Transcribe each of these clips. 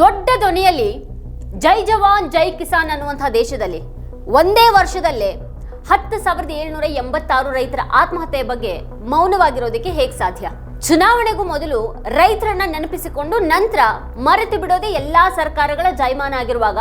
ದೊಡ್ಡ ಧ್ವನಿಯಲ್ಲಿ ಜೈ ಜವಾನ್, ಜೈ ಕಿಸಾನ್ ಅನ್ನುವಂತಹ ದೇಶದಲ್ಲಿ ಒಂದೇ ವರ್ಷದಲ್ಲೇ ಹತ್ತು ಸಾವಿರದ ಏಳ್ನೂರ ಎಂಬತ್ತಾರು ರೈತರ ಆತ್ಮಹತ್ಯೆ ಬಗ್ಗೆ ಮೌನವಾಗಿರೋದಕ್ಕೆ ಹೇಗೆ ಸಾಧ್ಯ? ಚುನಾವಣೆಗೂ ಮೊದಲು ರೈತರನ್ನ ನೆನಪಿಸಿಕೊಂಡು ನಂತರ ಮರೆತು ಬಿಡೋದೇ ಎಲ್ಲಾ ಸರ್ಕಾರಗಳ ಜಾಯಮಾನ ಆಗಿರುವಾಗ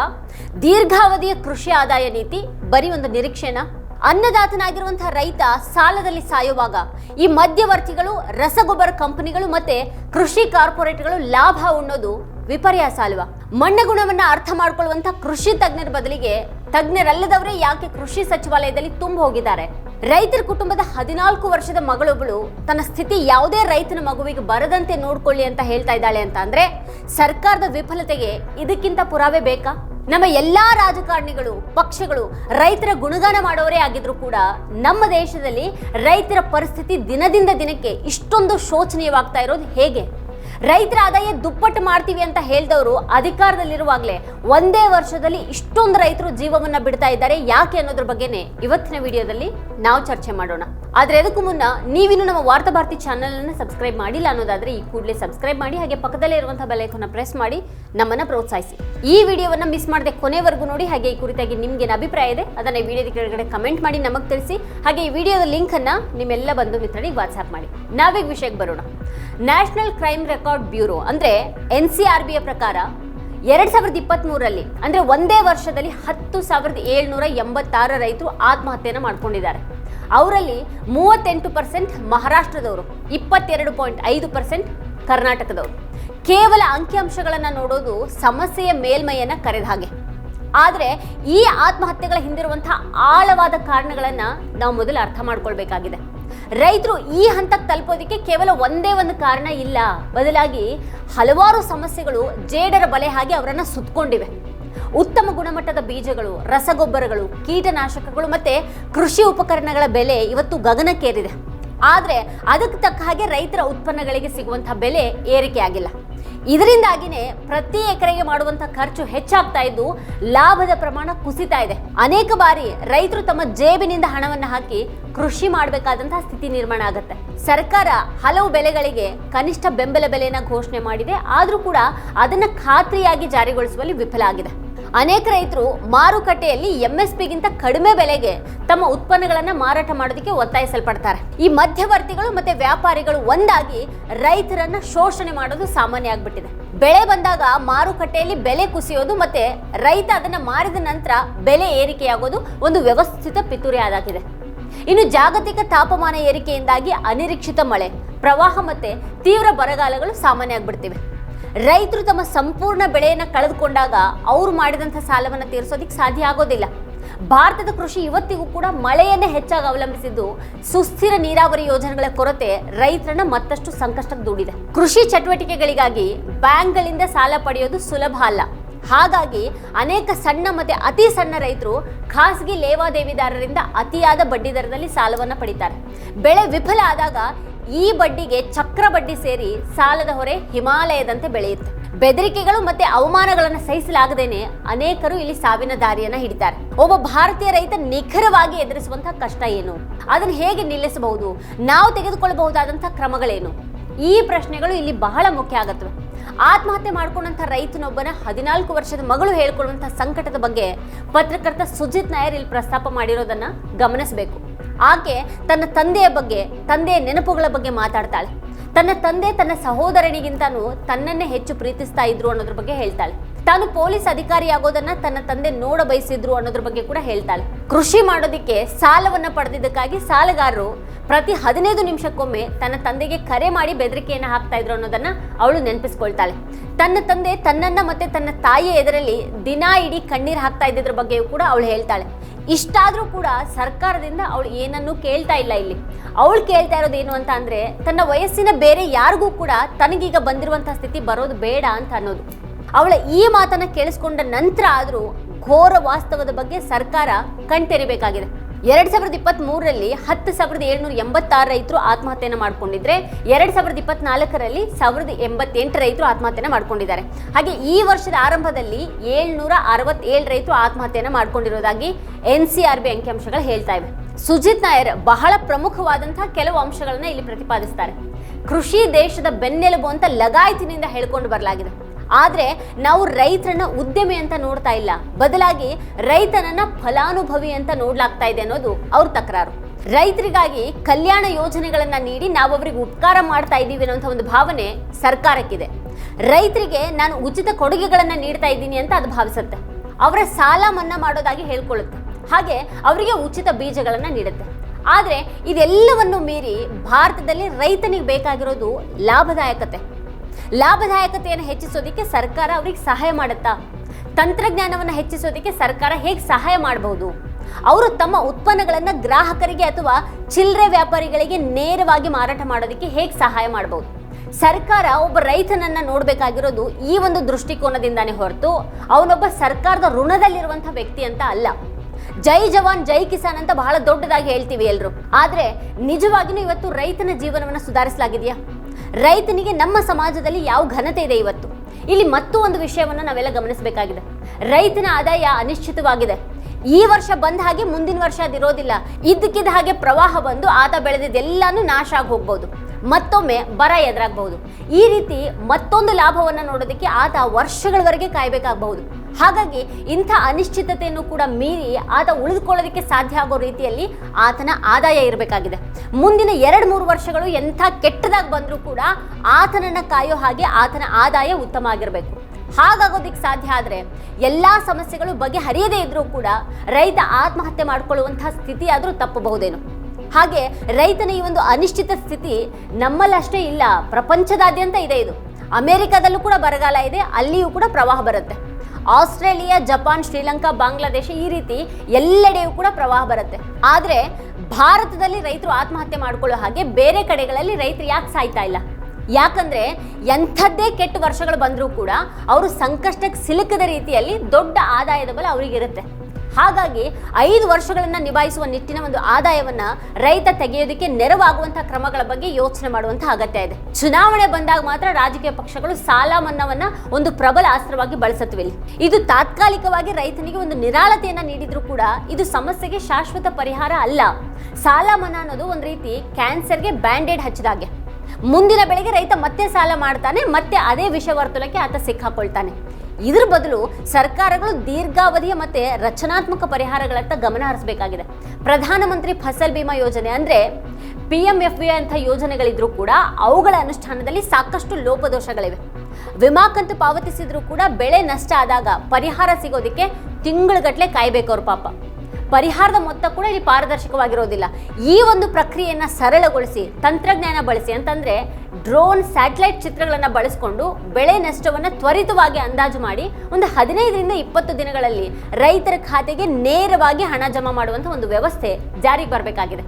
ದೀರ್ಘಾವಧಿಯ ಕೃಷಿ ಆದಾಯ ನೀತಿ, ಬರೀ ಒಂದು ನಿರೀಕ್ಷೆನ? ಅನ್ನದಾತನಾಗಿರುವಂತಹ ರೈತ ಸಾಲದಲ್ಲಿ ಸಾಯುವಾಗ ಈ ಮಧ್ಯವರ್ತಿಗಳು ರಸಗೊಬ್ಬರ ಕಂಪನಿಗಳು ಮತ್ತೆ ಕೃಷಿ ಕಾರ್ಪೊರೇಟ್ಗಳು ಲಾಭ ಉಣ್ಣೋದು ವಿಪರ್ಯಾಸ ಅಲ್ವಾ? ಮಣ್ಣ ಗುಣವನ್ನ ಅರ್ಥ ಮಾಡ್ಕೊಳ್ಳುವಂತ ಕೃಷಿ ತಜ್ಞರ ಬದಲಿಗೆ ತಜ್ಞರಲ್ಲದವರೇ ಯಾಕೆ ಕೃಷಿ ಸಚಿವಾಲಯದಲ್ಲಿ ತುಂಬ ಹೋಗಿದ್ದಾರೆ? ರೈತರ ಕುಟುಂಬದ ಹದಿನಾಲ್ಕು ವರ್ಷದ ಮಗಳೊಬ್ಬಳು ತನ್ನ ಸ್ಥಿತಿ ಯಾವುದೇ ರೈತನ ಮಗುವಿಗೆ ಬರದಂತೆ ನೋಡ್ಕೊಳ್ಳಿ ಅಂತ ಹೇಳ್ತಾ ಇದ್ದಾಳೆ ಅಂತ ಅಂದ್ರೆ ಸರ್ಕಾರದ ವಿಫಲತೆಗೆ ಇದಕ್ಕಿಂತ ಪುರಾವೆ ಬೇಕಾ? ನಮ್ಮ ಎಲ್ಲಾ ರಾಜಕಾರಣಿಗಳು, ಪಕ್ಷಗಳು ರೈತರ ಗುಣಗಾನ ಮಾಡೋರೇ ಆಗಿದ್ರು ಕೂಡ ನಮ್ಮ ದೇಶದಲ್ಲಿ ರೈತರ ಪರಿಸ್ಥಿತಿ ದಿನದಿಂದ ದಿನಕ್ಕೆ ಇಷ್ಟೊಂದು ಶೋಚನೀಯವಾಗ್ತಾ ಇರೋದು ಹೇಗೆ? ರೈತರ ಆದಾಯ ದುಪ್ಪಟ್ಟು ಮಾಡ್ತೀವಿ ಅಂತ ಹೇಳಿದವರು ಅಧಿಕಾರದಲ್ಲಿರುವಾಗಲೇ ಒಂದೇ ವರ್ಷದಲ್ಲಿ ಇಷ್ಟೊಂದು ರೈತರು ಜೀವವನ್ನ ಬಿಡ್ತಾ ಇದ್ದಾರೆ. ಯಾಕೆ ಅನ್ನೋದ್ರ ಬಗ್ಗೆನೇ ಇವತ್ತಿನ ವಿಡಿಯೋದಲ್ಲಿ ನಾವು ಚರ್ಚೆ ಮಾಡೋಣ. ಆದ್ರೆ ಅದಕ್ಕೂ ಮುನ್ನ ನೀವಿನ್ನು ನಮ್ಮ ವಾರ್ತಾ ಭಾರತಿ ಚಾನಲ್ ಅನ್ನು ಸಬ್ಸ್ಕ್ರೈಬ್ ಮಾಡಿಲ್ಲ ಅನ್ನೋದಾದ್ರೆ ಈ ಕೂಡಲೇ ಸಬ್ಸ್ಕ್ರೈಬ್ ಮಾಡಿ, ಹಾಗೆ ಪಕ್ಕದಲ್ಲೇ ಇರುವಂತಹ ಬೆಲೈಕನ್ನ ಪ್ರೆಸ್ ಮಾಡಿ ನಮ್ಮನ್ನ ಪ್ರೋತ್ಸಾಹಿಸಿ. ಈ ವಿಡಿಯೋವನ್ನ ಮಿಸ್ ಮಾಡದೆ ಕೊನೆವರೆಗೂ ನೋಡಿ, ಹಾಗೆ ಈ ಕುರಿತಾಗಿ ನಿಮ್ಗೆ ಅಭಿಪ್ರಾಯ ಇದೆ ಅದನ್ನ ವಿಡಿಯೋದ ಕೆಳಗಡೆ ಕಮೆಂಟ್ ಮಾಡಿ, ನಮಗೆ ತಿಳಿಸಿ. ಹಾಗೆ ಈ ವಿಡಿಯೋದ ಲಿಂಕ್ ಅನ್ನ ನಿಮ್ಮೆಲ್ಲ ಬಂಧು ಮಿತ್ರರಿಗೆ ವಾಟ್ಸ್ಆಪ್ ಮಾಡಿ. ನಾವೀಗ ವಿಷಯಕ್ಕೆ ಬರೋಣ. ನ್ಯಾಷನಲ್ ಕ್ರೈಮ್ ರೆಕಾರ್ಡ್ ಬ್ಯೂರೋ, ಅಂದರೆ ಎನ್ ಸಿ ಆರ್ ಬಿಯ ಪ್ರಕಾರ ಎರಡು ಸಾವಿರದ ಇಪ್ಪತ್ತ್ಮೂರಲ್ಲಿ ಅಂದರೆ ಒಂದೇ ವರ್ಷದಲ್ಲಿ ಹತ್ತು ಸಾವಿರದ ಏಳ್ನೂರ ಎಂಬತ್ತಾರು ರೈತರು ಆತ್ಮಹತ್ಯೆಯನ್ನು ಮಾಡ್ಕೊಂಡಿದ್ದಾರೆ. ಅವರಲ್ಲಿ ಮೂವತ್ತೆಂಟು ಪರ್ಸೆಂಟ್ ಮಹಾರಾಷ್ಟ್ರದವರು, ಇಪ್ಪತ್ತೆರಡು ಪಾಯಿಂಟ್ ಐದು ಪರ್ಸೆಂಟ್ ಕರ್ನಾಟಕದವರು. ಕೇವಲ ಅಂಕಿಅಂಶಗಳನ್ನು ನೋಡೋದು ಸಮಸ್ಯೆಯ ಮೇಲ್ಮೈಯನ್ನು ಕರೆದ ಹಾಗೆ. ಆದರೆ ಈ ಆತ್ಮಹತ್ಯೆಗಳ ಹಿಂದಿರುವಂತಹ ಆಳವಾದ ಕಾರಣಗಳನ್ನು ನಾವು ಮೊದಲು ಅರ್ಥ ಮಾಡ್ಕೊಳ್ಬೇಕಾಗಿದೆ. ರೈತರು ಈ ಹಂತಕ್ಕೆ ತಲುಪೋದಕ್ಕೆ ಕೇವಲ ಒಂದೇ ಒಂದು ಕಾರಣ ಇಲ್ಲ. ಬದಲಾಗಿ ಹಲವಾರು ಸಮಸ್ಯೆಗಳು ಜೇಡರ ಬಲೆ ಹಾಗೆ ಅವರನ್ನ ಸುತ್ತಕೊಂಡಿವೆ ಉತ್ತಮ ಗುಣಮಟ್ಟದ ಬೀಜಗಳು, ರಸಗೊಬ್ಬರಗಳು, ಕೀಟನಾಶಕಗಳು ಮತ್ತೆ ಕೃಷಿ ಉಪಕರಣಗಳ ಬೆಲೆ ಇವತ್ತು ಗಗನಕ್ಕೇರಿದೆ. ಆದರೆ ಅದಕ್ಕೆ ತಕ್ಕ ಹಾಗೆ ರೈತರ ಉತ್ಪನ್ನಗಳಿಗೆ ಸಿಗುವಂತಹ ಬೆಲೆ ಏರಿಕೆ ಆಗಿಲ್ಲ ಇದರಿಂದಾಗಿನೇ ಪ್ರತಿ ಎಕರೆಗೆ ಮಾಡುವಂತಹ ಖರ್ಚು ಹೆಚ್ಚಾಗ್ತಾ ಇದ್ದು ಲಾಭದ ಪ್ರಮಾಣ ಕುಸಿತಾ ಇದೆ. ಅನೇಕ ಬಾರಿ ರೈತರು ತಮ್ಮ ಜೇಬಿನಿಂದ ಹಣವನ್ನು ಹಾಕಿ ಕೃಷಿ ಮಾಡಬೇಕಾದಂತಹ ಸ್ಥಿತಿ ನಿರ್ಮಾಣ ಆಗುತ್ತೆ. ಸರ್ಕಾರ ಹಲವು ಬೆಳೆಗಳಿಗೆ ಕನಿಷ್ಠ ಬೆಂಬಲ ಬೆಲೆಯನ್ನ ಘೋಷಣೆ ಮಾಡಿದೆ. ಆದರೂ ಕೂಡ ಅದನ್ನ ಖಾತ್ರಿಯಾಗಿ ಜಾರಿಗೊಳಿಸುವಲ್ಲಿ ವಿಫಲ ಆಗಿದೆ. ಅನೇಕ ರೈತರು ಮಾರುಕಟ್ಟೆಯಲ್ಲಿ ಎಂಎಸ್ಪಿಗಿಂತ ಕಡಿಮೆ ಬೆಲೆಗೆ ತಮ್ಮ ಉತ್ಪನ್ನಗಳನ್ನ ಮಾರಾಟ ಮಾಡೋದಕ್ಕೆ ಒತ್ತಾಯಿಸಲ್ಪಡ್ತಾರೆ. ಈ ಮಧ್ಯವರ್ತಿಗಳು ಮತ್ತೆ ವ್ಯಾಪಾರಿಗಳು ಒಂದಾಗಿ ರೈತರನ್ನ ಶೋಷಣೆ ಮಾಡೋದು ಸಾಮಾನ್ಯ ಆಗ್ಬಿಟ್ಟಿದೆ. ಬೆಳೆ ಬಂದಾಗ ಮಾರುಕಟ್ಟೆಯಲ್ಲಿ ಬೆಲೆ ಕುಸಿಯೋದು ಮತ್ತೆ ರೈತ ಅದನ್ನ ಮಾರಿದ ನಂತರ ಬೆಲೆ ಏರಿಕೆಯಾಗೋದು ಒಂದು ವ್ಯವಸ್ಥಿತ ಪಿತೂರಿ ಆದಾಗಿದೆ. ಇನ್ನು ಜಾಗತಿಕ ತಾಪಮಾನ ಏರಿಕೆಯಿಂದಾಗಿ ಅನಿರೀಕ್ಷಿತ ಮಳೆ, ಪ್ರವಾಹ ಮತ್ತೆ ತೀವ್ರ ಬರಗಾಲಗಳು ಸಾಮಾನ್ಯ ಆಗ್ಬಿಡ್ತಿವೆ. ರೈತರು ತಮ್ಮ ಸಂಪೂರ್ಣ ಬೆಳೆಯನ್ನು ಕಳೆದುಕೊಂಡಾಗ ಅವರು ಮಾಡಿದಂಥ ಸಾಲವನ್ನು ತೀರಿಸೋದಕ್ಕೆ ಸಾಧ್ಯ ಆಗೋದಿಲ್ಲ. ಭಾರತದ ಕೃಷಿ ಇವತ್ತಿಗೂ ಕೂಡ ಮಳೆಯನ್ನೇ ಹೆಚ್ಚಾಗಿ ಅವಲಂಬಿಸಿದ್ದು ಸುಸ್ಥಿರ ನೀರಾವರಿ ಯೋಜನೆಗಳ ಕೊರತೆ ರೈತರನ್ನ ಮತ್ತಷ್ಟು ಸಂಕಷ್ಟಕ್ಕೆ ದೂಡಿದೆ. ಕೃಷಿ ಚಟುವಟಿಕೆಗಳಿಗಾಗಿ ಬ್ಯಾಂಕ್ಗಳಿಂದ ಸಾಲ ಪಡೆಯೋದು ಸುಲಭ ಅಲ್ಲ. ಹಾಗಾಗಿ ಅನೇಕ ಸಣ್ಣ ಮತ್ತೆ ಅತಿ ಸಣ್ಣ ರೈತರು ಖಾಸಗಿ ಲೇವಾದೇವಿದಾರರಿಂದ ಅತಿಯಾದ ಬಡ್ಡಿದರದಲ್ಲಿ ಸಾಲವನ್ನು ಪಡಿತಾರೆ. ಬೆಳೆ ವಿಫಲ ಆದಾಗ ಈ ಬಡ್ಡಿಗೆ ಚಕ್ರ ಬಡ್ಡಿ ಸೇರಿ ಸಾಲದ ಹೊರೆ ಹಿಮಾಲಯದಂತೆ ಬೆಳೆಯುತ್ತೆ. ಬೆದರಿಕೆಗಳು ಮತ್ತೆ ಅವಮಾನಗಳನ್ನು ಸಹಿಸಲಾಗದೇನೆ ಅನೇಕರು ಇಲ್ಲಿ ಸಾವಿನ ದಾರಿಯನ್ನ ಹಿಡಿತಾರೆ. ಒಬ್ಬ ಭಾರತೀಯ ರೈತ ನಿಖರವಾಗಿ ಎದುರಿಸುವಂತಹ ಕಷ್ಟ ಏನು? ಅದನ್ನು ಹೇಗೆ ನಿಲ್ಲಿಸಬಹುದು? ನಾವು ತೆಗೆದುಕೊಳ್ಳಬಹುದಾದಂತಹ ಕ್ರಮಗಳೇನು? ಈ ಪ್ರಶ್ನೆಗಳು ಇಲ್ಲಿ ಬಹಳ ಮುಖ್ಯ ಆಗತ್ತವೆ. ಆತ್ಮಹತ್ಯೆ ಮಾಡಿಕೊಂಡಂತ ರೈತನೊಬ್ಬನ ಹದಿನಾಲ್ಕು ವರ್ಷದ ಮಗಳು ಹೇಳ್ಕೊಳ್ಳುವಂತಹ ಸಂಕಟದ ಬಗ್ಗೆ ಪತ್ರಕರ್ತ ಸುಜಿತ್ ನಾಯರ್ ಇಲ್ಲಿ ಪ್ರಸ್ತಾಪ ಮಾಡಿರೋದನ್ನ ಗಮನಿಸಬೇಕು. ಆಕೆ ತನ್ನ ತಂದೆಯ ಬಗ್ಗೆ, ತಂದೆಯ ನೆನಪುಗಳ ಬಗ್ಗೆ ಮಾತಾಡ್ತಾಳೆ. ತನ್ನ ತಂದೆ ತನ್ನ ಸಹೋದರನಿಗಿಂತನೂ ತನ್ನನ್ನೇ ಹೆಚ್ಚು ಪ್ರೀತಿಸ್ತಾ ಇದ್ರು ಅನ್ನೋದ್ರ ಬಗ್ಗೆ ಹೇಳ್ತಾಳೆ. ತಾನು ಪೊಲೀಸ್ ಅಧಿಕಾರಿ ಆಗೋದನ್ನ ತನ್ನ ತಂದೆ ನೋಡ ಬಯಸಿದ್ರು ಅನ್ನೋದ್ರ ಬಗ್ಗೆ ಕೂಡ ಹೇಳ್ತಾಳೆ. ಕೃಷಿ ಮಾಡೋದಕ್ಕೆ ಸಾಲವನ್ನ ಪಡೆದಿದ್ದಕ್ಕಾಗಿ ಸಾಲಗಾರರು ಪ್ರತಿ ಹದಿನೈದು ನಿಮಿಷಕ್ಕೊಮ್ಮೆ ತನ್ನ ತಂದೆಗೆ ಕರೆ ಮಾಡಿ ಬೆದರಿಕೆಯನ್ನು ಹಾಕ್ತಾ ಇದ್ರು ಅನ್ನೋದನ್ನ ಅವಳು ನೆನಪಿಸ್ಕೊಳ್ತಾಳೆ. ತನ್ನ ತಂದೆ ತನ್ನನ್ನ ಮತ್ತೆ ತನ್ನ ತಾಯಿಯ ಎದುರಲ್ಲಿ ದಿನ ಇಡೀ ಕಣ್ಣೀರು ಹಾಕ್ತಾ ಇದ್ದಿದ್ರ ಬಗ್ಗೆಯೂ ಕೂಡ ಅವಳು ಹೇಳ್ತಾಳೆ. ಇಷ್ಟಾದ್ರೂ ಕೂಡ ಸರ್ಕಾರದಿಂದ ಅವಳು ಏನನ್ನೂ ಕೇಳ್ತಾ ಇಲ್ಲ ಇಲ್ಲಿ. ಅವಳು ಕೇಳ್ತಾ ಇರೋದು ಏನು ಅಂತ ಅಂದ್ರೆ, ತನ್ನ ವಯಸ್ಸಿನ ಬೇರೆ ಯಾರಿಗೂ ಕೂಡ ತನಗೀಗ ಬಂದಿರುವಂತಹ ಸ್ಥಿತಿ ಬರೋದು ಬೇಡ ಅಂತ ಅನ್ನೋದು. ಅವಳ ಈ ಮಾತನ್ನ ಕೇಳಿಸ್ಕೊಂಡ ನಂತರ ಆದರೂ ಘೋರ ವಾಸ್ತವದ ಬಗ್ಗೆ ಸರ್ಕಾರ ಕಣ್ತೆರಿಬೇಕಾಗಿದೆ. ಎರಡ್ ಸಾವಿರದ ಇಪ್ಪತ್ತ್ ಮೂರರಲ್ಲಿ ಹತ್ತು ಸಾವಿರದ ಏಳ್ನೂರ ಎಂಬತ್ತಾರು ರೈತರು ಆತ್ಮಹತ್ಯೆಯನ್ನು ಮಾಡ್ಕೊಂಡಿದ್ರೆ, ಎರಡ್ ಸಾವಿರದ ಇಪ್ಪತ್ನಾಲ್ಕರಲ್ಲಿ ಸಾವಿರದ ಎಂಬತ್ತೆಂಟು ರೈತರು ಆತ್ಮಹತ್ಯೆನ ಮಾಡ್ಕೊಂಡಿದ್ದಾರೆ. ಹಾಗೆ ಈ ವರ್ಷದ ಆರಂಭದಲ್ಲಿ ಏಳ್ನೂರ ಅರವತ್ತೇಳು ರೈತರು ಆತ್ಮಹತ್ಯೆಯನ್ನು ಮಾಡ್ಕೊಂಡಿರೋದಾಗಿ ಎನ್ ಸಿ ಆರ್ ಬಿ ಅಂಕಿಅಂಶಗಳು ಹೇಳ್ತಾ ಇವೆ. ಸುಜಿತ್ ನಾಯರ್ ಬಹಳ ಪ್ರಮುಖವಾದಂತಹ ಕೆಲವು ಅಂಶಗಳನ್ನ ಇಲ್ಲಿ ಪ್ರತಿಪಾದಿಸ್ತಾರೆ. ಕೃಷಿ ದೇಶದ ಬೆನ್ನೆಲುಬು ಅಂತ ಲಗಾಯತಿನಿಂದ ಹೇಳ್ಕೊಂಡು ಬರಲಾಗಿದೆ. ಆದ್ರೆ ನಾವು ರೈತರನ್ನ ಉದ್ಯಮಿ ಅಂತ ನೋಡ್ತಾ ಇಲ್ಲ. ಬದಲಾಗಿ ರೈತನನ್ನ ಫಲಾನುಭವಿ ಅಂತ ನೋಡ್ಲಾಗ್ತಾ ಇದೆ ಅನ್ನೋದು ಅವ್ರ ತಕರಾರು. ರೈತರಿಗಾಗಿ ಕಲ್ಯಾಣ ಯೋಜನೆಗಳನ್ನ ನೀಡಿ ನಾವು ಅವರಿಗೆ ಉಪಕಾರ ಮಾಡ್ತಾ ಇದ್ದೀವಿ ಅನ್ನೋಂಥ ಒಂದು ಭಾವನೆ ಸರ್ಕಾರಕ್ಕಿದೆ. ರೈತರಿಗೆ ನಾನು ಉಚಿತ ಕೊಡುಗೆಗಳನ್ನು ನೀಡ್ತಾ ಇದ್ದೀನಿ ಅಂತ ಅದು ಭಾವಿಸುತ್ತೆ. ಅವರ ಸಾಲ ಮನ್ನಾ ಮಾಡೋದಾಗಿ ಹೇಳ್ಕೊಳ್ಳುತ್ತೆ. ಹಾಗೆ ಅವರಿಗೆ ಉಚಿತ ಬೀಜಗಳನ್ನು ನೀಡುತ್ತೆ. ಆದರೆ ಇದೆಲ್ಲವನ್ನು ಮೀರಿ ಭಾರತದಲ್ಲಿ ರೈತನಿಗೆ ಬೇಕಾಗಿರೋದು ಲಾಭದಾಯಕತೆ. ಲಾಭದಾಯಕತೆಯನ್ನು ಹೆಚ್ಚಿಸೋದಕ್ಕೆ ಸರ್ಕಾರ ಅವ್ರಿಗೆ ಸಹಾಯ ಮಾಡುತ್ತಾ? ತಂತ್ರಜ್ಞಾನವನ್ನು ಹೆಚ್ಚಿಸೋದಕ್ಕೆ ಸರ್ಕಾರ ಹೇಗೆ ಸಹಾಯ ಮಾಡಬಹುದು ಅವರು ತಮ್ಮ ಉತ್ಪನ್ನಗಳನ್ನ ಗ್ರಾಹಕರಿಗೆ ಅಥವಾ ಚಿಲ್ಲರೆ ವ್ಯಾಪಾರಿಗಳಿಗೆ ನೇರವಾಗಿ ಮಾರಾಟ ಮಾಡೋದಕ್ಕೆ ಹೇಗೆ ಸಹಾಯ ಮಾಡಬಹುದು ಸರ್ಕಾರ ಒಬ್ಬ ರೈತನನ್ನ ನೋಡಬೇಕಾಗಿರೋದು ಈ ಒಂದು ದೃಷ್ಟಿಕೋನದಿಂದಾನೇ ಹೊರತು ಅವನೊಬ್ಬ ಸರ್ಕಾರದ ಋಣದಲ್ಲಿರುವಂತಹ ವ್ಯಕ್ತಿ ಅಂತ ಅಲ್ಲ. ಜೈ ಜವಾನ್, ಜೈ ಕಿಸಾನ್ ಅಂತ ಬಹಳ ದೊಡ್ಡದಾಗಿ ಹೇಳ್ತೀವಿ ಎಲ್ರು. ಆದ್ರೆ ನಿಜವಾಗಿಯೂ ಇವತ್ತು ರೈತನ ಜೀವನವನ್ನು ಸುಧಾರಿಸಲಾಗಿದೆಯಾ? ರೈತನಿಗೆ ನಮ್ಮ ಸಮಾಜದಲ್ಲಿ ಯಾವ ಘನತೆ ಇದೆ ಇವತ್ತು? ಇಲ್ಲಿ ಮತ್ತೂ ಒಂದು ವಿಷಯವನ್ನು ನಾವೆಲ್ಲ ಗಮನಿಸಬೇಕಾಗಿದೆ. ರೈತನ ಆದಾಯ ಅನಿಶ್ಚಿತವಾಗಿದೆ. ಈ ವರ್ಷ ಬಂದ ಹಾಗೆ ಮುಂದಿನ ವರ್ಷ ಅದಿರೋದಿಲ್ಲ ಇದ್ದಕ್ಕಿದ್ದ ಹಾಗೆ ಪ್ರವಾಹ ಬಂದು ಆತ ಬೆಳೆದಿದ್ದೆಲ್ಲಾನು ನಾಶ ಆಗಿ ಹೋಗ್ಬೋದು ಮತ್ತೊಮ್ಮೆ ಬರ ಎದುರಾಗಬಹುದು ಈ ರೀತಿ ಮತ್ತೊಂದು ಲಾಭವನ್ನು ನೋಡೋದಕ್ಕೆ ಆತ ವರ್ಷಗಳವರೆಗೆ ಕಾಯಬೇಕಾಗಬಹುದು. ಹಾಗಾಗಿ ಇಂಥ ಅನಿಶ್ಚಿತತೆಯನ್ನು ಕೂಡ ಮೀರಿ ಆತ ಉಳಿದುಕೊಳ್ಳೋದಕ್ಕೆ ಸಾಧ್ಯ ಆಗೋ ರೀತಿಯಲ್ಲಿ ಆತನ ಆದಾಯ ಇರಬೇಕಾಗಿದೆ. ಮುಂದಿನ ಎರಡು ಮೂರು ವರ್ಷಗಳು ಎಂಥ ಕೆಟ್ಟದಾಗಿ ಬಂದರೂ ಕೂಡ ಆತನನ್ನು ಕಾಯೋ ಹಾಗೆ ಆತನ ಆದಾಯ ಉತ್ತಮ ಆಗಿರಬೇಕು. ಹಾಗಾಗೋದಿಕ್ಕೆ ಸಾಧ್ಯ ಆದರೆ ಎಲ್ಲ ಸಮಸ್ಯೆಗಳು ಬಗೆಹರಿಯದೇ ಇದ್ರೂ ಕೂಡ ರೈತ ಆತ್ಮಹತ್ಯೆ ಮಾಡಿಕೊಳ್ಳುವಂತಹ ಸ್ಥಿತಿಯಾದರೂ ತಪ್ಪಬಹುದೇನು. ಹಾಗೆ ರೈತನ ಈ ಒಂದು ಅನಿಶ್ಚಿತ ಸ್ಥಿತಿ ನಮ್ಮಲ್ಲಷ್ಟೇ ಇಲ್ಲ, ಪ್ರಪಂಚದಾದ್ಯಂತ ಇದೆ ಇದು. ಅಮೆರಿಕದಲ್ಲೂ ಕೂಡ ಬರಗಾಲ ಇದೆ, ಅಲ್ಲಿಯೂ ಕೂಡ ಪ್ರವಾಹ ಬರುತ್ತೆ. ಆಸ್ಟ್ರೇಲಿಯಾ, ಜಪಾನ್, ಶ್ರೀಲಂಕಾ, ಬಾಂಗ್ಲಾದೇಶ ಈ ರೀತಿ ಎಲ್ಲೆಡೆಯೂ ಕೂಡ ಪ್ರವಾಹ ಬರುತ್ತೆ. ಆದರೆ ಭಾರತದಲ್ಲಿ ರೈತರು ಆತ್ಮಹತ್ಯೆ ಮಾಡ್ಕೊಳ್ಳೋ ಹಾಗೆ ಬೇರೆ ಕಡೆಗಳಲ್ಲಿ ರೈತರು ಯಾಕೆ ಸಾಯ್ತಾ ಇಲ್ಲ? ಯಾಕಂದ್ರೆ ಎಂಥದ್ದೇ ಕೆಟ್ಟ ವರ್ಷಗಳು ಬಂದರೂ ಕೂಡ ಅವರು ಸಂಕಷ್ಟಕ್ಕೆ ಸಿಲುಕದ ರೀತಿಯಲ್ಲಿ ದೊಡ್ಡ ಆದಾಯದ ಬಲ ಅವರಿಗಿರುತ್ತೆ. ಹಾಗಾಗಿ ಐದು ವರ್ಷಗಳನ್ನ ನಿಭಾಯಿಸುವ ನಿಟ್ಟಿನ ಒಂದು ಆದಾಯವನ್ನ ರೈತ ತೆಗೆಯೋದಕ್ಕೆ ನೆರವಾಗುವಂತಹ ಕ್ರಮಗಳ ಬಗ್ಗೆ ಯೋಚನೆ ಮಾಡುವಂತಹ ಅಗತ್ಯ ಇದೆ. ಚುನಾವಣೆ ಬಂದಾಗ ಮಾತ್ರ ರಾಜಕೀಯ ಪಕ್ಷಗಳು ಸಾಲ ಮನ್ನಾವನ್ನ ಒಂದು ಪ್ರಬಲ ಅಸ್ತ್ರವಾಗಿ ಬಳಸುತ್ತವೆ ಇದು ತಾತ್ಕಾಲಿಕವಾಗಿ ರೈತನಿಗೆ ಒಂದು ನಿರಾಳತೆಯನ್ನು ನೀಡಿದ್ರು ಕೂಡ ಇದು ಸಮಸ್ಯೆಗೆ ಶಾಶ್ವತ ಪರಿಹಾರ ಅಲ್ಲ. ಸಾಲ ಮನ್ನಾ ಅನ್ನೋದು ಒಂದು ರೀತಿ ಕ್ಯಾನ್ಸರ್ಗೆ ಬ್ಯಾಂಡೇಡ್ ಹಚ್ಚಿದಾಗೆ ಮುಂದಿನ ಬೆಳೆಗೆ ರೈತ ಮತ್ತೆ ಸಾಲ ಮಾಡ್ತಾನೆ, ಮತ್ತೆ ಅದೇ ವಿಷವರ್ತುಲಕ್ಕೆ ಆತ ಸಿಕ್ಕಾಕೊಳ್ತಾನೆ. ಇದ್ರ ಬದಲು ಸರ್ಕಾರಗಳು ದೀರ್ಘಾವಧಿಯ ಮತ್ತೆ ರಚನಾತ್ಮಕ ಪರಿಹಾರಗಳತ್ತ ಗಮನ ಹರಿಸಬೇಕಾಗಿದೆ. ಪ್ರಧಾನಮಂತ್ರಿ ಫಸಲ್ ಬಿಮಾ ಯೋಜನೆ ಅಂದ್ರೆ ಪಿ ಎಂ ಎಫ್ ವಿ ಅಂತ ಯೋಜನೆಗಳಿದ್ರೂ ಕೂಡ ಅವುಗಳ ಅನುಷ್ಠಾನದಲ್ಲಿ ಸಾಕಷ್ಟು ಲೋಪದೋಷಗಳಿವೆ. ವಿಮಾ ಕಂತು ಪಾವತಿಸಿದ್ರೂ ಕೂಡ ಬೆಳೆ ನಷ್ಟ ಆದಾಗ ಪರಿಹಾರ ಸಿಗೋದಕ್ಕೆ ತಿಂಗಳುಗಟ್ಟಲೆ ಕಾಯ್ಬೇಕು ಅವ್ರ ಪಾಪ. ಪರಿಹಾರದ ಮೊತ್ತ ಕೂಡ ಇಲ್ಲಿ ಪಾರದರ್ಶಕವಾಗಿರೋದಿಲ್ಲ. ಈ ಒಂದು ಪ್ರಕ್ರಿಯೆಯನ್ನು ಸರಳಗೊಳಿಸಿ, ತಂತ್ರಜ್ಞಾನ ಬಳಸಿ ಅಂತಂದ್ರೆ ಡ್ರೋನ್ ಸ್ಯಾಟಲೈಟ್ ಚಿತ್ರಗಳನ್ನು ಬಳಸಿಕೊಂಡು ಬೆಳೆ ನಷ್ಟವನ್ನು ತ್ವರಿತವಾಗಿ ಅಂದಾಜು ಮಾಡಿ ಒಂದು ಹದಿನೈದರಿಂದ ಇಪ್ಪತ್ತು ದಿನಗಳಲ್ಲಿ ರೈತರ ಖಾತೆಗೆ ನೇರವಾಗಿ ಹಣ ಜಮಾ ಮಾಡುವಂಥ ಒಂದು ವ್ಯವಸ್ಥೆ ಜಾರಿಗೆ ಬರಬೇಕಾಗಿದೆ.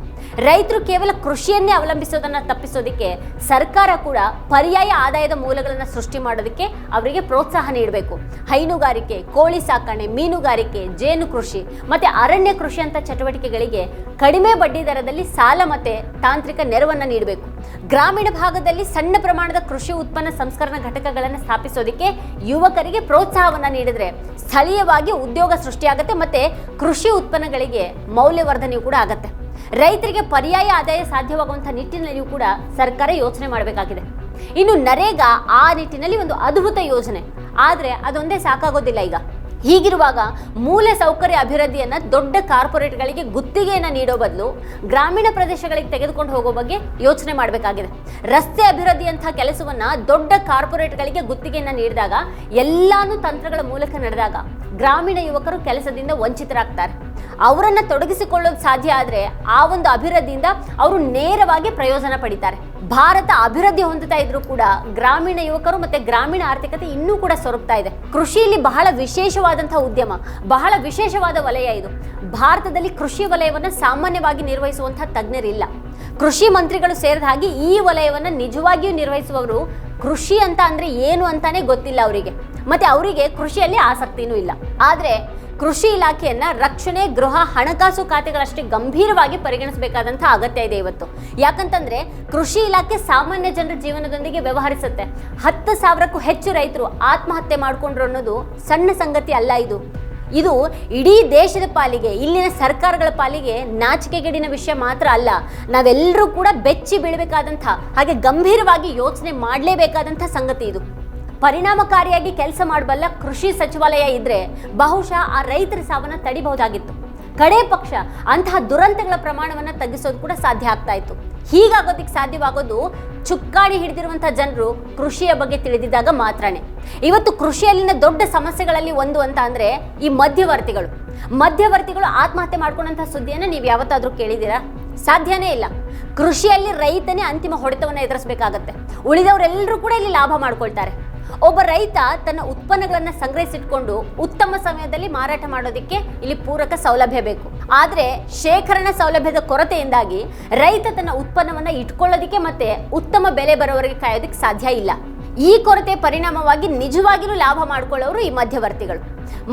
ರೈತರು ಕೇವಲ ಕೃಷಿಯನ್ನೇ ಅವಲಂಬಿಸೋದನ್ನು ತಪ್ಪಿಸೋದಕ್ಕೆ ಸರ್ಕಾರ ಕೂಡ ಪರ್ಯಾಯ ಆದಾಯದ ಮೂಲಗಳನ್ನು ಸೃಷ್ಟಿ ಮಾಡೋದಕ್ಕೆ ಅವರಿಗೆ ಪ್ರೋತ್ಸಾಹ ನೀಡಬೇಕು. ಹೈನುಗಾರಿಕೆ, ಕೋಳಿ ಸಾಕಣೆ, ಮೀನುಗಾರಿಕೆ, ಜೇನು ಕೃಷಿ ಮತ್ತು ಅರಣ್ಯ ಕೃಷಿ ಅಂತ ಚಟುವಟಿಕೆಗಳಿಗೆ ಕಡಿಮೆ ಬಡ್ಡಿ ದರದಲ್ಲಿ ಸಾಲ ಮತ್ತು ತಾಂತ್ರಿಕ ನೆರವನ್ನು ನೀಡಬೇಕು. ಗ್ರಾಮೀಣ ಭಾಗದಲ್ಲಿ ಸಣ್ಣ ಪ್ರಮಾಣದ ಕೃಷಿ ಉತ್ಪನ್ನ ಸಂಸ್ಕರಣ ಘಟಕಗಳನ್ನು ಸ್ಥಾಪಿಸೋದಕ್ಕೆ ಯುವಕರಿಗೆ ಪ್ರೋತ್ಸಾಹವನ್ನು ನೀಡಿದರೆ ಸ್ಥಳೀಯವಾಗಿ ಉದ್ಯೋಗ ಸೃಷ್ಟಿಯಾಗುತ್ತೆ ಮತ್ತೆ ಕೃಷಿ ಉತ್ಪನ್ನಗಳಿಗೆ ಮೌಲ್ಯವರ್ಧನೆಯೂ ಕೂಡ ಆಗತ್ತೆ. ರೈತರಿಗೆ ಪರ್ಯಾಯ ಆದಾಯ ಸಾಧ್ಯವಾಗುವಂಥ ನಿಟ್ಟಿನಲ್ಲಿಯೂ ಕೂಡ ಸರ್ಕಾರ ಯೋಚನೆ ಮಾಡಬೇಕಾಗಿದೆ. ಇನ್ನು ನರೇಗಾ ಆ ನಿಟ್ಟಿನಲ್ಲಿ ಒಂದು ಅದ್ಭುತ ಯೋಜನೆ. ಆದರೆ ಅದೊಂದೇ ಸಾಕಾಗೋದಿಲ್ಲ ಈಗ. ಹೀಗಿರುವಾಗ ಮೂಲ ಸೌಕರ್ಯ ಅಭಿವೃದ್ಧಿಯನ್ನು ದೊಡ್ಡ ಕಾರ್ಪೊರೇಟ್ಗಳಿಗೆ ಗುತ್ತಿಗೆಯನ್ನು ನೀಡೋ ಬದಲು ಗ್ರಾಮೀಣ ಪ್ರದೇಶಗಳಿಗೆ ತೆಗೆದುಕೊಂಡು ಹೋಗೋ ಬಗ್ಗೆ ಯೋಚನೆ ಮಾಡಬೇಕಾಗಿದೆ. ರಸ್ತೆ ಅಭಿವೃದ್ಧಿಯಂತಹ ಕೆಲಸವನ್ನು ದೊಡ್ಡ ಕಾರ್ಪೊರೇಟ್ಗಳಿಗೆ ಗುತ್ತಿಗೆಯನ್ನು ನೀಡಿದಾಗ ಎಲ್ಲಾನು ತಂತ್ರಗಳ ಮೂಲಕ ನಡೆದಾಗ ಗ್ರಾಮೀಣ ಯುವಕರು ಕೆಲಸದಿಂದ ವಂಚಿತರಾಗ್ತಾರೆ. ಅವರನ್ನ ತೊಡಗಿಸಿಕೊಳ್ಳೋದು ಸಾಧ್ಯ ಆದರೆ ಆ ಒಂದು ಅಭಿವೃದ್ಧಿಯಿಂದ ಅವರು ನೇರವಾಗಿ ಪ್ರಯೋಜನ ಪಡಿತಾರೆ. ಭಾರತ ಅಭಿವೃದ್ಧಿ ಹೊಂದುತ್ತಾ ಇದ್ರೂ ಕೂಡ ಗ್ರಾಮೀಣ ಯುವಕರು ಮತ್ತೆ ಗ್ರಾಮೀಣ ಆರ್ಥಿಕತೆ ಇನ್ನೂ ಕೂಡ ಸೊರಗ್ತಾ ಇದೆ. ಕೃಷಿಯಲ್ಲಿ ಬಹಳ ವಿಶೇಷವಾದಂತಹ ಉದ್ಯಮ, ಬಹಳ ವಿಶೇಷವಾದ ವಲಯ ಇದು. ಭಾರತದಲ್ಲಿ ಕೃಷಿ ವಲಯವನ್ನು ಸಾಮಾನ್ಯವಾಗಿ ನಿರ್ವಹಿಸುವಂತಹ ತಜ್ಞರಿಲ್ಲ. ಕೃಷಿ ಮಂತ್ರಿಗಳು ಸೇರಿದ ಹಾಗೆ ಈ ವಲಯವನ್ನು ನಿಜವಾಗಿಯೂ ನಿರ್ವಹಿಸುವವರು ಕೃಷಿ ಅಂತ ಅಂದ್ರೆ ಏನು ಅಂತಾನೆ ಗೊತ್ತಿಲ್ಲ ಅವರಿಗೆ. ಮತ್ತೆ ಅವರಿಗೆ ಕೃಷಿಯಲ್ಲಿ ಆಸಕ್ತಿನೂ ಇಲ್ಲ. ಆದ್ರೆ ಕೃಷಿ ಇಲಾಖೆಯನ್ನ ರಕ್ಷಣೆ, ಗೃಹ, ಹಣಕಾಸು ಖಾತೆಗಳಷ್ಟೇ ಗಂಭೀರವಾಗಿ ಪರಿಗಣಿಸಬೇಕಾದಂತಹ ಅಗತ್ಯ ಇದೆ ಇವತ್ತು. ಯಾಕಂತಂದ್ರೆ ಕೃಷಿ ಇಲಾಖೆ ಸಾಮಾನ್ಯ ಜನರ ಜೀವನದೊಂದಿಗೆ ವ್ಯವಹರಿಸುತ್ತೆ. ಹತ್ತು ಸಾವಿರಕ್ಕೂ ಹೆಚ್ಚು ರೈತರು ಆತ್ಮಹತ್ಯೆ ಮಾಡಿಕೊಂಡ್ರು ಅನ್ನೋದು ಸಣ್ಣ ಸಂಗತಿ ಅಲ್ಲ ಇದು. ಇದು ಇಡೀ ದೇಶದ ಪಾಲಿಗೆ, ಇಲ್ಲಿನ ಸರ್ಕಾರಗಳ ಪಾಲಿಗೆ ನಾಚಿಕೆಗೇಡಿನ ವಿಷಯ ಮಾತ್ರ ಅಲ್ಲ. ನಾವೆಲ್ಲರೂ ಕೂಡ ಬೆಚ್ಚಿ ಬೀಳಬೇಕಾದಂಥ ಹಾಗೆ ಗಂಭೀರವಾಗಿ ಯೋಚನೆ ಮಾಡಲೇಬೇಕಾದಂಥ ಸಂಗತಿ ಇದು. ಪರಿಣಾಮಕಾರಿಯಾಗಿ ಕೆಲಸ ಮಾಡಬಲ್ಲ ಕೃಷಿ ಸಚಿವಾಲಯ ಇದ್ರೆ ಬಹುಶಃ ಆ ರೈತರ ಸಾವನ್ನ ತಡಿಬಹುದಾಗಿತ್ತು. ಕಡೆ ಪಕ್ಷ ಅಂತಹ ದುರಂತಗಳ ಪ್ರಮಾಣವನ್ನು ತಗ್ಗಿಸೋದು ಕೂಡ ಸಾಧ್ಯ ಆಗ್ತಾ ಇತ್ತು. ಹೀಗಾಗೋದಕ್ಕೆ ಸಾಧ್ಯವಾಗೋದು ಚುಕ್ಕಾಣಿ ಹಿಡಿದಿರುವಂತಹ ಜನರು ಕೃಷಿಯ ಬಗ್ಗೆ ತಿಳಿದಿದ್ದಾಗ ಮಾತ್ರನೇ. ಇವತ್ತು ಕೃಷಿಯಲ್ಲಿನ ದೊಡ್ಡ ಸಮಸ್ಯೆಗಳಲ್ಲಿ ಒಂದು ಅಂತ ಅಂದರೆ ಈ ಮಧ್ಯವರ್ತಿಗಳು. ಮಧ್ಯವರ್ತಿಗಳು ಆತ್ಮಹತ್ಯೆ ಮಾಡ್ಕೊಂಡಂತಹ ಸುದ್ದಿಯನ್ನು ನೀವು ಯಾವತ್ತಾದ್ರೂ ಕೇಳಿದ್ದೀರಾ? ಸಾಧ್ಯನೇ ಇಲ್ಲ. ಕೃಷಿಯಲ್ಲಿ ರೈತನೇ ಅಂತಿಮ ಹೊಡೆತವನ್ನು ಎದುರಿಸಬೇಕಾಗತ್ತೆ. ಉಳಿದವರೆಲ್ಲರೂ ಕೂಡ ಇಲ್ಲಿ ಲಾಭ ಮಾಡ್ಕೊಳ್ತಾರೆ. ಒಬ್ಬ ರೈತ ತನ್ನ ಉತ್ಪನ್ನಗಳನ್ನ ಸಂಗ್ರಹಿಸಿಟ್ಕೊಂಡು ಉತ್ತಮ ಸಮಯದಲ್ಲಿ ಮಾರಾಟ ಮಾಡೋದಕ್ಕೆ ಇಲ್ಲಿ ಪೂರಕ ಸೌಲಭ್ಯ ಬೇಕು. ಆದರೆ ಶೇಖರಣಾ ಸೌಲಭ್ಯದ ಕೊರತೆಯಿಂದಾಗಿ ರೈತ ತನ್ನ ಉತ್ಪನ್ನವನ್ನ ಇಟ್ಕೊಳ್ಳೋದಕ್ಕೆ ಮತ್ತೆ ಉತ್ತಮ ಬೆಲೆ ಬರೋವರೆಗೆ ಕಾಯೋದಕ್ಕೆ ಸಾಧ್ಯ ಇಲ್ಲ. ಈ ಕೊರತೆ ಪರಿಣಾಮವಾಗಿ ನಿಜವಾಗಿಯೂ ಲಾಭ ಮಾಡಿಕೊಳ್ಳೋರು ಈ ಮಧ್ಯವರ್ತಿಗಳು.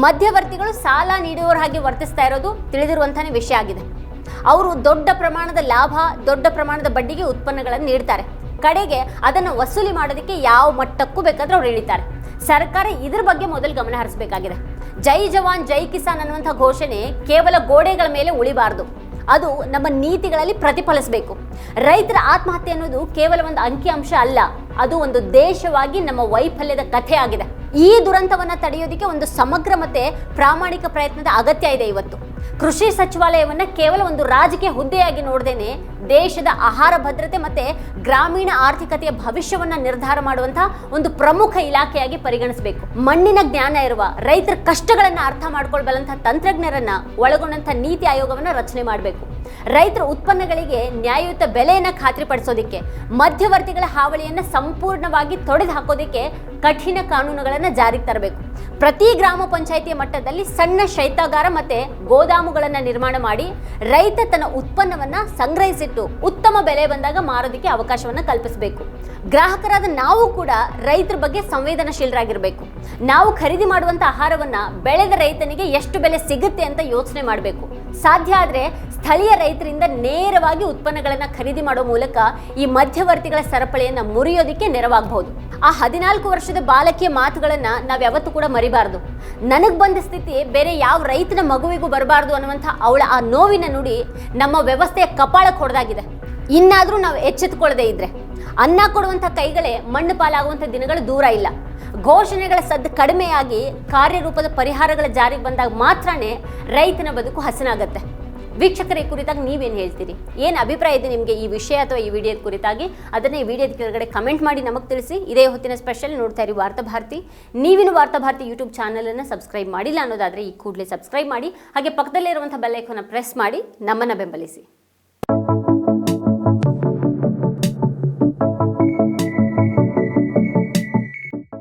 ಮಧ್ಯವರ್ತಿಗಳು ಸಾಲ ನೀಡುವವರ ಹಾಗೆ ವರ್ತಿಸ್ತಾ ಇರೋದು ತಿಳಿದಿರುವಂತಹ ವಿಷಯ ಆಗಿದೆ. ಅವರು ದೊಡ್ಡ ಪ್ರಮಾಣದ ಲಾಭ, ದೊಡ್ಡ ಪ್ರಮಾಣದ ಬಡ್ಡಿಗೆ ಉತ್ಪನ್ನಗಳನ್ನು ನೀಡ್ತಾರೆ. ಕಡೆಗೆ ಅದನ್ನು ವಸೂಲಿ ಮಾಡೋದಕ್ಕೆ ಯಾವ ಮಟ್ಟಕ್ಕೂ ಬೇಕಾದ್ರೆ ಅವ್ರು ಇಳಿತಾರೆ ಸರ್ಕಾರ ಇದ್ರ ಬಗ್ಗೆ ಮೊದಲು ಗಮನ ಹರಿಸಬೇಕಾಗಿದೆ. ಜೈ ಜವಾನ್, ಜೈ ಕಿಸಾನ್ ಅನ್ನುವಂಥ ಘೋಷಣೆ ಕೇವಲ ಗೋಡೆಗಳ ಮೇಲೆ ಉಳಿಬಾರದು. ಅದು ನಮ್ಮ ನೀತಿಗಳಲ್ಲಿ ಪ್ರತಿಫಲಿಸಬೇಕು. ರೈತರ ಆತ್ಮಹತ್ಯೆ ಅನ್ನೋದು ಕೇವಲ ಒಂದು ಅಂಕಿಅಂಶ ಅಲ್ಲ. ಅದು ಒಂದು ದೇಶವಾಗಿ ನಮ್ಮ ವೈಫಲ್ಯದ ಕಥೆ ಆಗಿದೆ. ಈ ದುರಂತವನ್ನು ತಡೆಯೋದಕ್ಕೆ ಒಂದು ಸಮಗ್ರ ಮತ್ತೆ ಪ್ರಾಮಾಣಿಕ ಪ್ರಯತ್ನದ ಅಗತ್ಯ ಇದೆ ಇವತ್ತು. ಕೃಷಿ ಸಚಿವಾಲಯವನ್ನು ಕೇವಲ ಒಂದು ರಾಜಕೀಯ ಹುದ್ದೆಯಾಗಿ ನೋಡ್ದೇನೆ ದೇಶದ ಆಹಾರ ಭದ್ರತೆ ಮತ್ತೆ ಗ್ರಾಮೀಣ ಆರ್ಥಿಕತೆಯ ಭವಿಷ್ಯವನ್ನು ನಿರ್ಧಾರ ಮಾಡುವಂಥ ಒಂದು ಪ್ರಮುಖ ಇಲಾಖೆಯಾಗಿ ಪರಿಗಣಿಸಬೇಕು. ಮಣ್ಣಿನ ಜ್ಞಾನ ಇರುವ ರೈತರ ಕಷ್ಟಗಳನ್ನು ಅರ್ಥ ಮಾಡ್ಕೊಳ್ಬಲ್ಲಂಥ ತಂತ್ರಜ್ಞರನ್ನ ಒಳಗೊಂಡಂಥ ನೀತಿ ಆಯೋಗವನ್ನು ರಚನೆ ಮಾಡಬೇಕು. ರೈತರ ಉತ್ಪನ್ನಗಳಿಗೆ ನ್ಯಾಯಯುತ ಬೆಲೆಯನ್ನು ಖಾತ್ರಿಪಡಿಸೋದಕ್ಕೆ ಮಧ್ಯವರ್ತಿಗಳ ಹಾವಳಿಯನ್ನು ಸಂಪೂರ್ಣವಾಗಿ ತೊಡೆದು ಹಾಕೋದಿಕ್ಕೆ ಕಠಿಣ ಕಾನೂನುಗಳನ್ನು ಜಾರಿಗೆ ತರಬೇಕು. ಪ್ರತಿ ಗ್ರಾಮ ಪಂಚಾಯಿತಿಯ ಮಟ್ಟದಲ್ಲಿ ಸಣ್ಣ ಶೈತ್ಯಾಗಾರ ಮತ್ತೆ ಗೋದಾಮುಗಳನ್ನ ನಿರ್ಮಾಣ ಮಾಡಿ ರೈತ ತನ್ನ ಉತ್ಪನ್ನವನ್ನ ಸಂಗ್ರಹಿಸಿಟ್ಟು ಉತ್ತಮ ಬೆಲೆ ಬಂದಾಗ ಮಾರೋದಕ್ಕೆ ಅವಕಾಶವನ್ನ ಕಲ್ಪಿಸಬೇಕು. ಗ್ರಾಹಕರಾದ ನಾವು ಕೂಡ ರೈತರ ಬಗ್ಗೆ ಸಂವೇದನಶೀಲರಾಗಿರಬೇಕು. ನಾವು ಖರೀದಿ ಮಾಡುವಂತ ಆಹಾರವನ್ನ ಬೆಳೆದ ರೈತನಿಗೆ ಎಷ್ಟು ಬೆಲೆ ಸಿಗುತ್ತೆ ಅಂತ ಯೋಚನೆ ಮಾಡಬೇಕು. ಸಾಧ್ಯ ಆದ್ರೆ ಸ್ಥಳೀಯ ರೈತರಿಂದ ನೇರವಾಗಿ ಉತ್ಪನ್ನಗಳನ್ನ ಖರೀದಿ ಮಾಡುವ ಮೂಲಕ ಈ ಮಧ್ಯವರ್ತಿಗಳ ಸರಪಳಿಯನ್ನ ಮುರಿಯೋದಕ್ಕೆ ನೆರವಾಗಬಹುದು. ಆ ಹದಿನಾಲ್ಕು ವರ್ಷದ ಬಾಲಕಿಯ ಮಾತುಗಳನ್ನ ನಾವು ಯಾವತ್ತೂ ಕೂಡ ಮರಿಬಾರ್ದು ನನಗೆ ಬಂದ ಸ್ಥಿತಿ ಬೇರೆ ಯಾವ ರೈತನ ಮಗುವಿಗೂ ಬರಬಾರ್ದು ಅನ್ನುವಂಥ ಅವಳ ಆ ನೋವಿನ ನುಡಿ ನಮ್ಮ ವ್ಯವಸ್ಥೆಯ ಕಪಾಳಕ್ಕೆ ಹೊಡೆದಾಗಿದೆ. ಇನ್ನಾದರೂ ನಾವು ಎಚ್ಚೆತ್ತುಕೊಳ್ಳದೆ ಇದ್ರೆ. ಅನ್ನ ಕೊಡುವಂಥ ಕೈಗಳೇ ಮಣ್ಣು ಪಾಲಾಗುವಂಥ ದಿನಗಳು ದೂರ ಇಲ್ಲ. ಘೋಷಣೆಗಳ ಸದ್ದು ಕಡಿಮೆಯಾಗಿ ಕಾರ್ಯರೂಪದ ಪರಿಹಾರಗಳ ಜಾರಿಗೆ ಬಂದಾಗ ಮಾತ್ರನೇ ರೈತನ ಬದುಕು ಹಸನಾಗತ್ತೆ. ವೀಕ್ಷಕರ, ಈ ಕುರಿತಾಗಿ ನೀವೇನು ಹೇಳ್ತೀರಿ? ಏನು ಅಭಿಪ್ರಾಯ ಇದೆ ನಿಮಗೆ ಈ ವಿಷಯ ಅಥವಾ ಈ ವಿಡಿಯೋದ ಕುರಿತಾಗಿ? ಅದನ್ನು ಈ ವಿಡಿಯೋದ ಕೆಳಗಡೆ ಕಮೆಂಟ್ ಮಾಡಿ ನಮಗೆ ತಿಳಿಸಿ. ಇದೇ ಹೊತ್ತಿನ ಸ್ಪೆಷಲ್ ನೋಡ್ತಾ ಇರಿ ವಾರ್ತಾಭಾರತಿ ನೀವಿನ ವಾರ್ತಾಭಾರತಿ ಯೂಟ್ಯೂಬ್ ಚಾನಲನ್ನು ಸಬ್ಸ್ಕ್ರೈಬ್ ಮಾಡಿಲ್ಲ ಅನ್ನೋದಾದರೆ ಈ ಕೂಡಲೇ ಸಬ್ಸ್ಕ್ರೈಬ್ ಮಾಡಿ. ಹಾಗೆ ಪಕ್ಕದಲ್ಲಿರುವಂಥ ಬೆಲ್ಲೈಕನ್ನು ಪ್ರೆಸ್ ಮಾಡಿ. ನಮ್ಮನ್ನು ಬೆಂಬಲಿಸಿ.